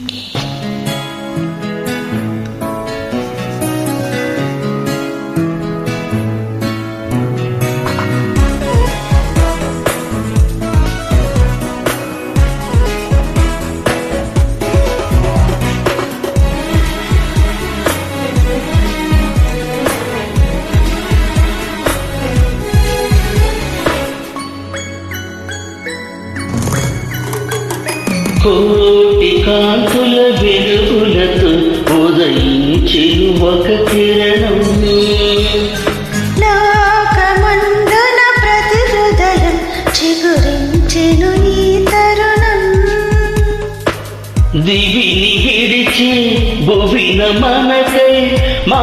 Okay. కోటి కాంతుల వెలుగులతో ఉదయించిన ఒక కిరణం. లోకమందున ప్రతి హృదయం చిగురించెను ఈ తరుణం. దివిని విడిచి భువిన మనకై మా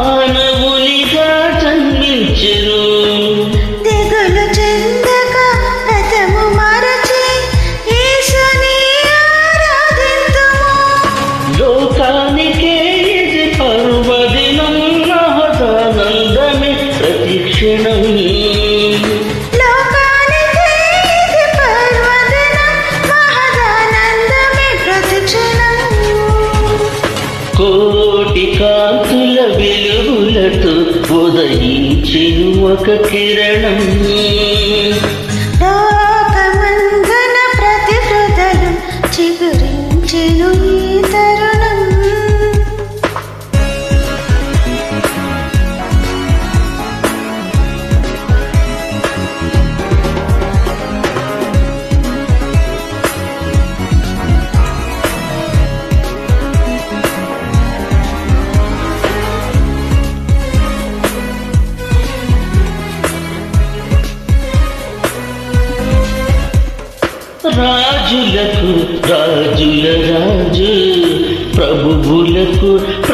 ఉదయించెను ఒక కిరణం. రాజులకు రాజుల రాజు ప్రభువులకు ప్ర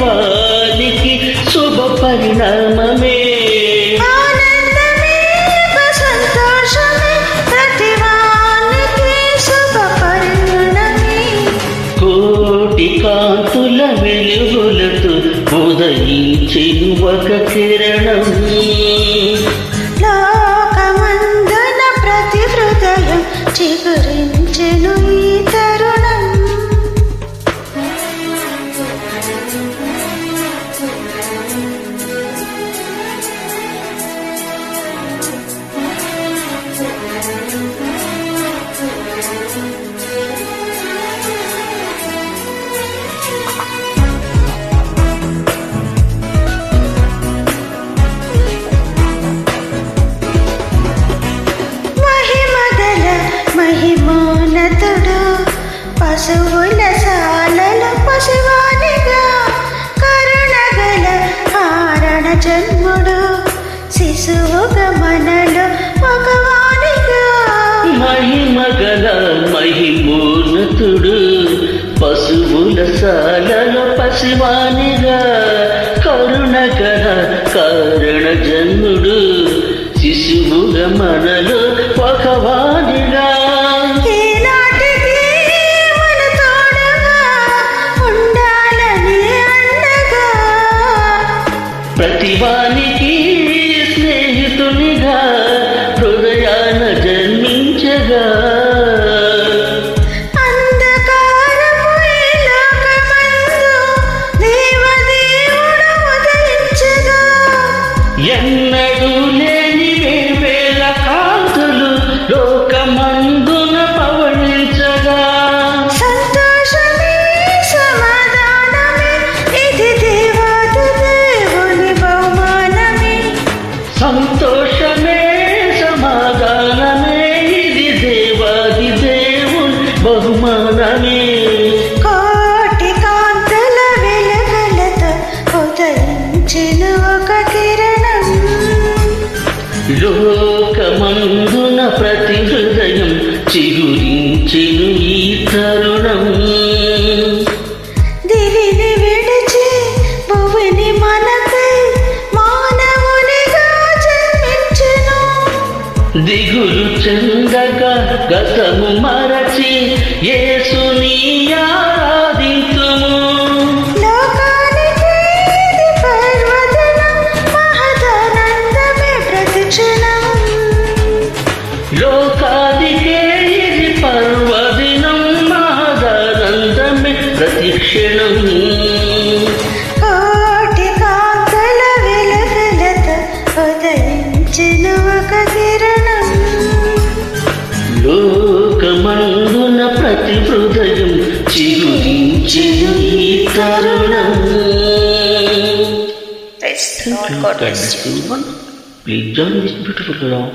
వారికి శుభ పరిణామమే. కోటి కాంతుల వెలుగులతో ఉదయించెను ఒకకే కలలో పసివాణిగా కరుణ కరుణ జన్ముడు శిశువుగా మనలో மனமே దిగులు చెందగా గతము మరచి ఏసు చిగురించెను ఈ తరుణం Praise the Lord. God bless you. Please join this beautiful love.